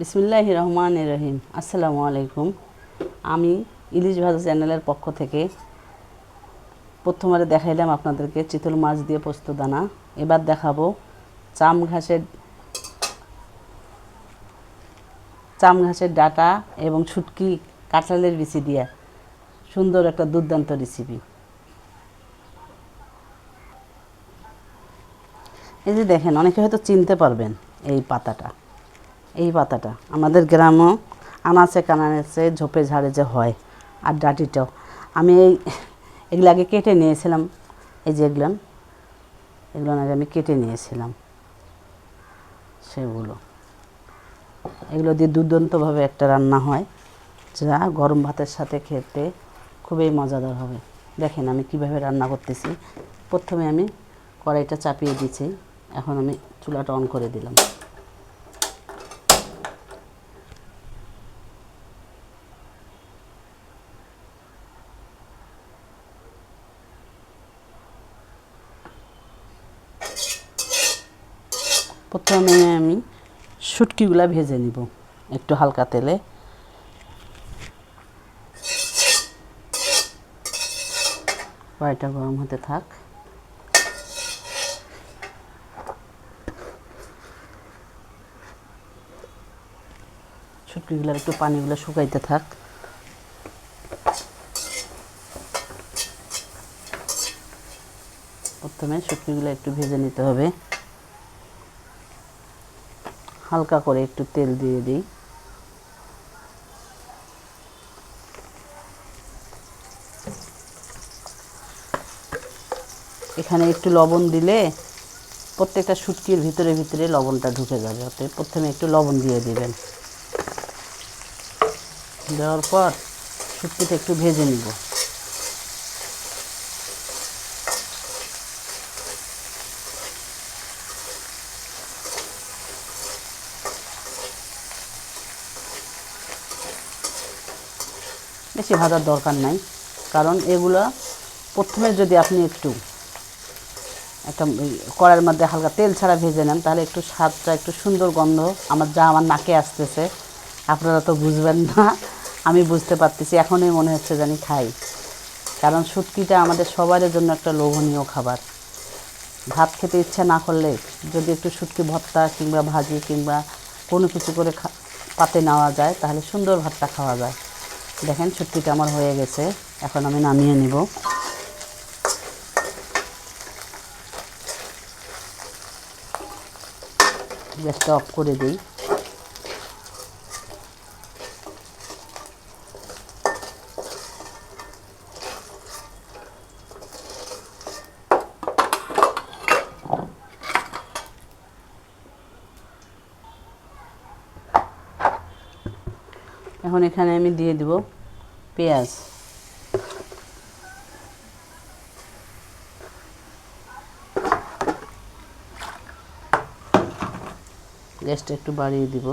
বিসমিল্লাহ রহমান রহিম। আসসালামু আলাইকুম। আমি ইলিশ ভাজা চ্যানেলের পক্ষ থেকে প্রথমবারে দেখাইলাম আপনাদেরকে চিতল মাছ দিয়ে পোস্ত দানা। এবার দেখাবো চাম ঘাসের চাম ঘাসের ডাটা এবং ছুটকি কাঁঠালের বিচি দিয়ে সুন্দর একটা দুর্দান্ত রেসিপি এই যে দেখেন, অনেকে হয়তো চিনতে পারবেন এই পাতাটা। এই পাতাটা। আমাদের গ্রামও আনাচে কানাচে ঝোপে ঝাড়ে যে হয়, আর ডাটিটাও। আমি এই এগুলো আগে কেটে নিয়েছিলাম, এই যে এগুলো এগুলো আগে আমি কেটে নিয়েছিলাম, সেগুলো। এগুলো দিয়ে দুর্দান্তভাবে একটা রান্না হয়, যা গরম ভাতের সাথে খেতে খুবই মজাদার হবে। দেখেন আমি কীভাবে রান্না করতেছি। প্রথমে আমি কড়াইটা চাপিয়ে দিয়েছি, এখন আমি চুলাটা অন করে দিলাম প্রথমে আমি শুটকিগুলা ভেজে নিব, একটু হালকা তেলে। কড়াইটা গরম হতে থাক। শুটকিগুলোর একটু পানিগুলো শুকাইতে থাক। প্রথমে শুটকিগুলো একটু ভেজে নিতে হবে। হালকা করে একটু তেল দিয়ে দিই। এখানে একটু লবণ দিলে প্রত্যেকটা শুটকির ভিতরে ভিতরে লবণটা ঢুকে যাবে, অতএব প্রথমে একটু লবণ দিয়ে দিবেন। দেওয়ার পর শুটকিটা একটু ভেজে নিব। বেশি ভাজার দরকার নাই। কারণ এগুলো প্রথমে যদি আপনি একটু একটা কড়াইয়ের মধ্যে হালকা তেল ছাড়া ভেজে নেন, তাহলে একটু স্বাদটা, একটু সুন্দর গন্ধ আমার যা আমার নাকে আসতেছে। আপনারা তো বুঝবেন না, আমি বুঝতে পারতেছি, এখনই মনে হচ্ছে জানি খাই। কারণ শুটকিটা আমাদের সবারই জন্য একটা লোভনীয় খাবার। ভাত খেতে ইচ্ছা না করলে যদি একটু শুটকি, ভর্তা কিংবা ভাজি কিংবা কোনো কিছু করে পাতে নেওয়া যায়, তাহলে সুন্দর ভাতটা খাওয়া যায়। দেখেন ছুটকিটা আমার হয়ে গেছে। এখন আমি নামিয়ে নিব। গ্যাসটা অফ করে দিই। এখন এখানে আমি দিয়ে দিব পেঁয়াজ। গ্যাসটা একটু বাড়িয়ে দিব।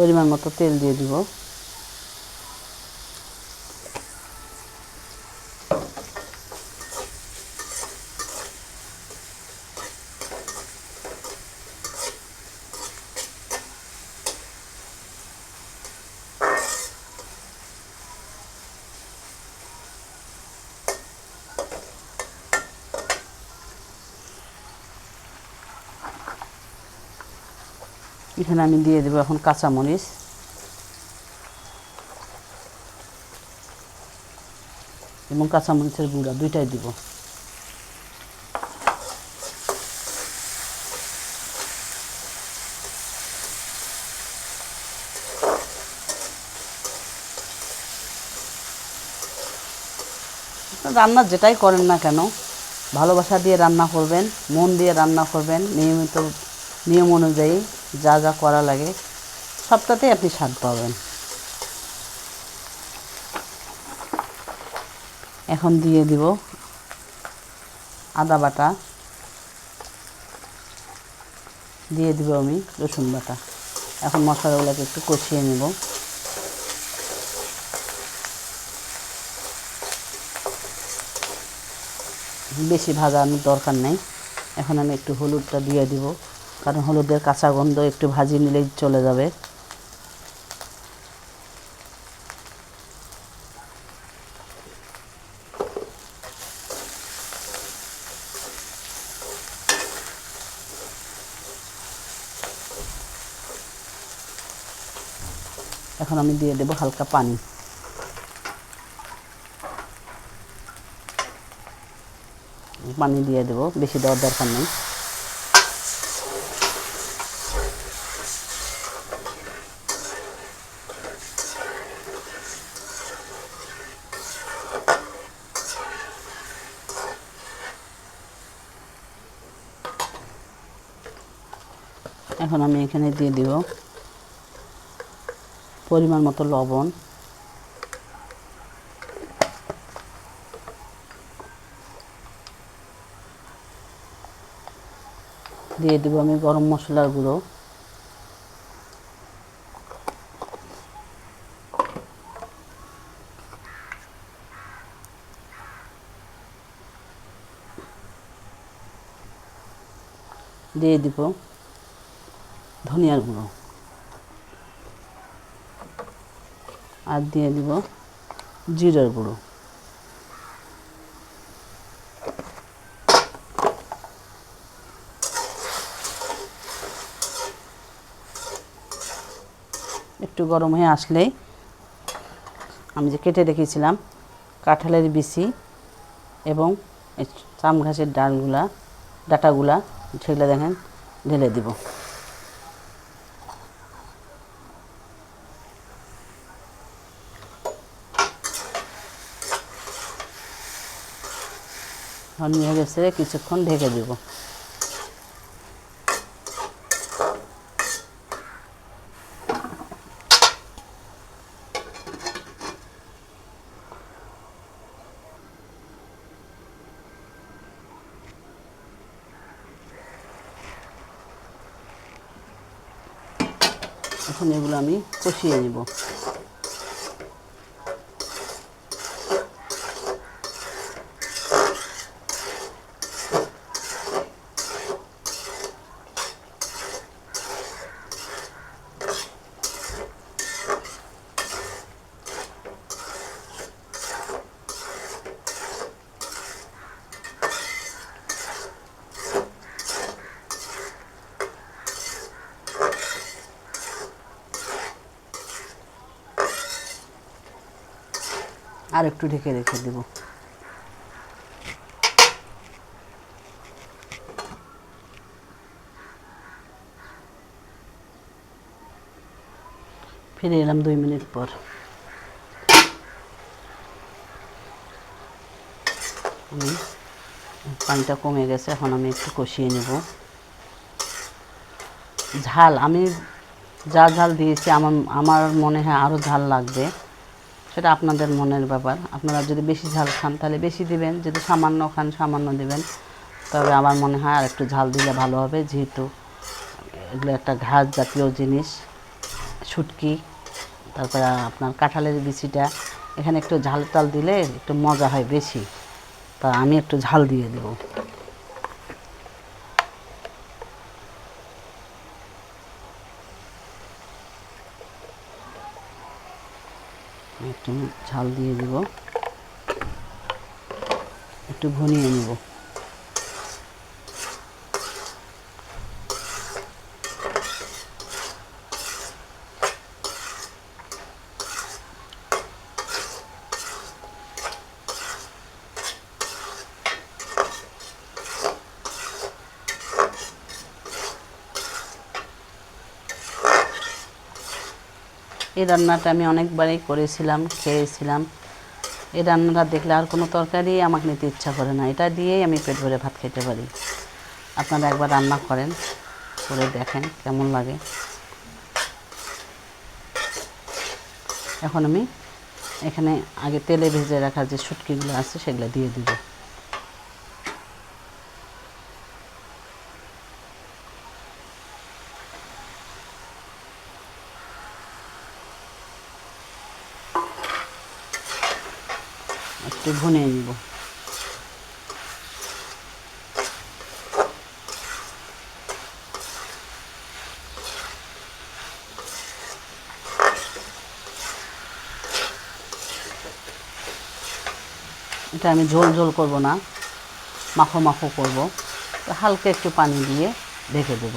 পরিমাণ মতো তেল দিয়ে দিব। এখানে আমি দিয়ে দেবো এখন কাঁচামরিচ। এবং কাঁচামরিচের গুঁড়া, দুইটাই দিব। রান্না যেটাই করেন না কেন, ভালোবাসা দিয়ে রান্না করবেন, মন দিয়ে রান্না করবেন, নিয়মিত, নিয়ম অনুযায়ী। যা যা করা লাগে, সবটাতেই আপনি স্বাদ পাবেন। এখন দিয়ে দিব আদা বাটা। দিয়ে দিব আমি রসুন বাটা। এখন মশলাগুলোকে একটু কষিয়ে নেব। বেশি ভাজানোর দরকার নেই। এখন আমি একটু হলুদটা দিয়ে দিব। কারণ হলুদের কাঁচা গন্ধ একটু ভাজি নিলেই চলে যাবে। এখন আমি দিয়ে দেব হালকা পানি। পানি দিয়ে দেব, বেশি দেওয়ার দরকার নেই। এখন আমি এখানে দিয়ে দিব পরিমাণ মতো লবণ। দিয়ে দেবো আমি গরম মশলার গুঁড়ো। দিয়ে দিব ধনিয়ার গুঁড়ো। আর দিয়ে দিব জিরার গুঁড়ো। একটু গরম হয়ে আসলেই আমি যে কেটে রেখেছিলাম কাঁঠালের বিচি এবং চাম ঘাসের ডালগুলা, ডাটাগুলা, সেগুলো দেখেন, ঢেলে দিব। নিয়ে গেছে কিছুক্ষণ ঢেকে দিব। এখন এগুলো আমি কষিয়ে নেব। আর একটু ঢেকে রেখে দেব। ফিরে এলাম দুই মিনিট পর। পানিটা কমে গেছে, এখন আমি একটু কষিয়ে নেব। ঝাল, আমি যা ঝাল দিয়েছি, আমার আমার মনে হয় আরও ঝাল লাগবে। সেটা আপনাদের মনের ব্যাপার। আপনারা যদি বেশি ঝাল খান, তাহলে বেশি দিবেন। যদি সামান্য খান, সামান্য দিবেন। তবে আমার মনে হয় আর একটু ঝাল দিলে ভালো হবে, যেহেতু এগুলো একটা ঘাস জাতীয় জিনিস, শুটকি, তারপরে আপনার কাঁঠালের বিচিটা। এখানে একটু ঝাল টাল দিলে একটু মজা হয় বেশি। তা আমি একটু ঝাল দিয়ে দেবো। একটু ঝাল দিয়ে দেব। একটু ভনিয়ে নেব। এই রান্নাটা আমি অনেকবারই করেছিলাম, খেয়েছিলাম। এই রান্নাটা দেখলে আর কোনো তরকারি আমাকে নিতে ইচ্ছা করে না। এটা দিয়েই আমি পেট ভরে ভাত খেতে পারি। আপনারা একবার রান্না করেন, করে দেখেন কেমন লাগে। এখন আমি এখানে আগে তেলে ভেজে রাখা যে শুটকিগুলো আছে সেগুলো দিয়ে দিব। একটু ভুনে নিব। এটা আমি ঝোল ঝোল করব না, মাখো মাখো করব। হালকা একটু পানি দিয়ে ঢেকে দেব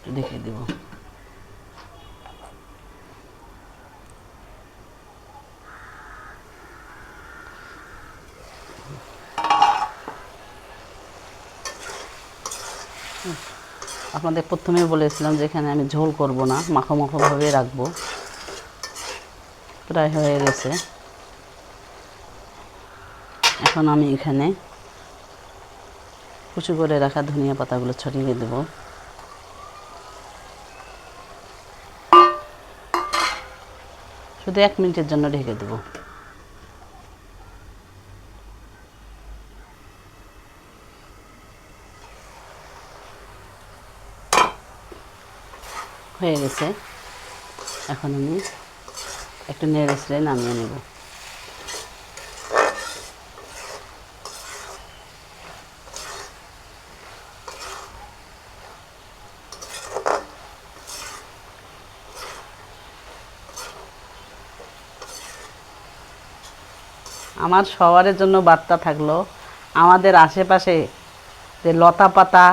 একটু ঢেকে দেব আপনাদের প্রথমে বলেছিলাম যে এখানে আমি ঝোল করব না মাখো মাখোভাবে রাখব। প্রায় হয়ে গেছে। এখন আমি এখানে কুচু করে রাখা ধনিয়া পাতাগুলো ছড়িয়ে দেবো। শুধু এক মিনিটের জন্য ঢেকে দেবো। হয়ে গেছে। এখন আমি একটু নেড়ে ছেড়ে নামিয়ে নেব। আমার সবারের জন্য বার্তা থাকল, আমাদের আশেপাশে যে লতা পাতা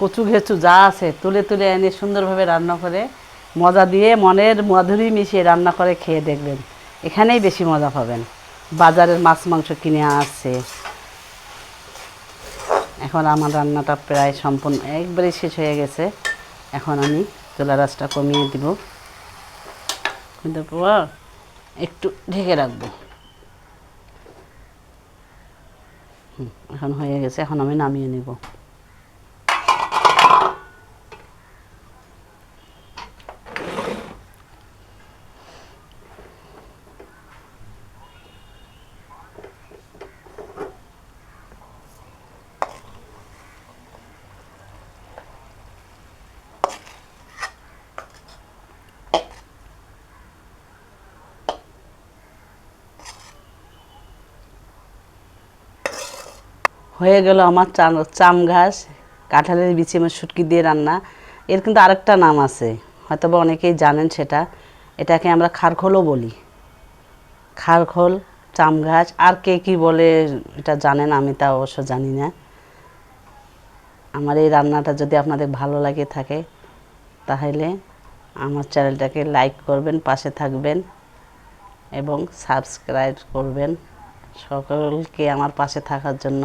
কচু ঘেচু যা আছে, তুলে তুলে এনে সুন্দরভাবে রান্না করে, মজা দিয়ে মনের মধুরি মিশিয়ে রান্না করে খেয়ে দেখবেন। এখানেই বেশি মজা পাবেন। বাজারের মাছ মাংস কিনে আসছে। এখন আমার রান্নাটা প্রায় সম্পূর্ণ একবারেই শেষ হয়ে গেছে। এখন আমি চুলা রাসটা কমিয়ে দিব। কিন্তু একটু ঢেকে রাখব। এখন হয়ে গেছে এখন আমি নামিয়ে নেব। হয়ে গেল আমার চাম ঘাস, কাঁঠালের বিচি আমার শুটকি দিয়ে রান্না। এর কিন্তু আরেকটা নাম আছে হয়তো বা অনেকেই জানেন সেটা। এটাকে আমরা খারখোলও বলি। খারখোল, চাম ঘাস, আর কে কী বলে এটা জানেন, আমি তা অবশ্য জানি না। আমার এই রান্নাটা যদি আপনাদের ভালো লাগে থাকে, তাহলে আমার চ্যানেলটাকে লাইক করবেন, পাশে থাকবেন এবং সাবস্ক্রাইব করবেন সকলকে আমার পাশে থাকার জন্য।